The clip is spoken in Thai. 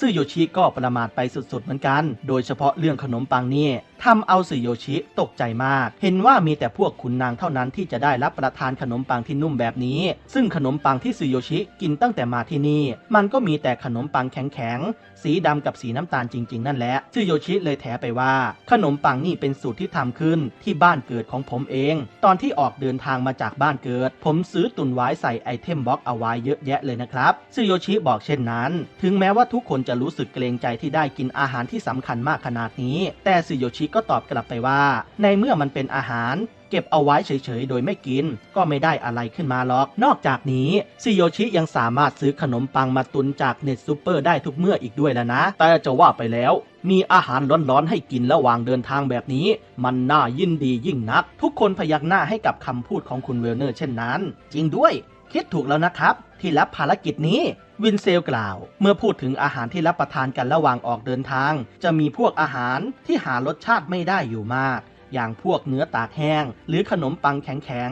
ซื่อโยชิก็ประมาทไปสุดๆเหมือนกัน โดยเฉพาะเรื่องขนมปังนี่ ทำเอาซื่อโยชิตกใจมาก เห็นว่ามีแต่พวกขุนนางเท่านั้นที่จะได้รับประทานขนมปังที่นุ่มแบบนี้ ซึ่งขนมปังที่ซื่อโยชิกินตั้งแต่มาที่นี่ มันก็มีแต่ขนมปังแข็งๆ สีดำกับสีน้ำตาลจริง ๆ นั่นแหละซื่อโยชิเลยแถไปว่า ขนมปังนี่เป็นสูตรที่ทำขึ้นที่บ้านเกิดของผมเอง ตอนที่ออกเดินทางมาจากบ้านเกิด ผมซื้อตุนไว้ใส่ไอเทมบ็อกเอาไว้เยอะแยะเลยนะครับซื่อโยชิบอกเช่นนั้น ถึงแม้ว่าทุกคนจะรู้สึกเกรงใจที่ได้กินอาหารที่สำคัญมากขนาดนี้ แต่ซื่อโยชิก็ตอบกลับไปว่า ในเมื่อมันเป็นอาหาร เก็บเอาไว้เฉยๆ โดยไม่กิน ก็ไม่ได้อะไรขึ้นมาหรอก นอกจากนี้ซิโยชิยังสามารถซื้อขนมปังมาตุนจากเน็ตซูเปอร์ได้ทุกเมื่ออีกด้วยแล้วนะ แต่จะว่าไปแล้วมีอาหารร้อนๆให้กินระหว่างเดินทางแบบนี้ มันน่ายินดียิ่งนัก ทุกคนพยักหน้าให้กับคำพูดของคุณเวลเนอร์เช่นนั้น จริงด้วย คิดถูกแล้วนะครับ ที่รับภารกิจนี้วินเซลกล่าว เมื่อพูดถึงอาหารที่รับประทานกันระหว่างออกเดินทาง จะมีพวกอาหารที่หารสชาติไม่ได้อยู่มาก อย่างพวกเนื้อตากแห้ง หรือขนมปังแข็ง